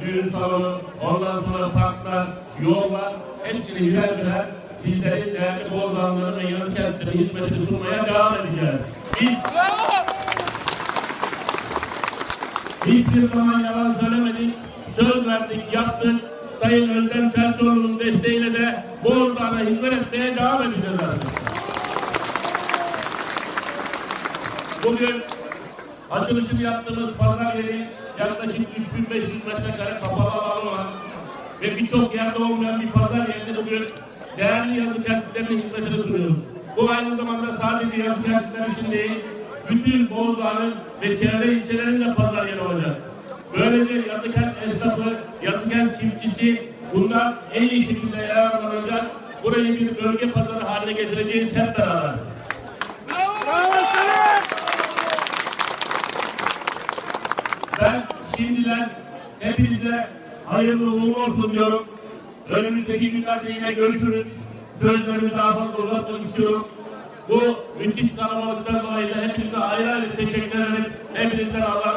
düğün salonu, ondan sonra parklar, yollar, hepsini birer birer sizlerin değerli Bozlanların ve yanı kentlerine hizmetini sunmaya devam edeceğiz. Biz hiçbir zaman yalan söylemedik, söz verdik, yaptık. Sayın Özlem Çerçoğlu'nun desteğiyle de Bozlan'a hizmet etmeye devam edeceğiz arkadaşlar. Bugün açılışını yaptığımız pazar yeri yaklaşık 3500 metrekare kapalı alan olan ve birçok yerde olmayan bir pazar yerini bugün değerli yazı kentlerinin hizmetine sunuyoruz. Bu aynı zamanda sadece yazı kentler için değil, bütün Bozdağ'ın ve çevre ilçelerin de pazar yeri olacak. Böylece yazı kent esnafı, yazı kent çiftçisi bundan en iyi şekilde yararlanacak. Burayı bir bölge pazarı haline getireceğiz hep beraber. Ben şimdiden hepinize hayırlı uğurlu olsun diyorum. Önümüzdeki günlerde yine görüşürüz. Sözlerimi daha fazla uzatmak istiyorum. Bu müthiş kalabalıktan dolayı da hepinize ayrı ayrı teşekkür ederim. Hepinizden Allah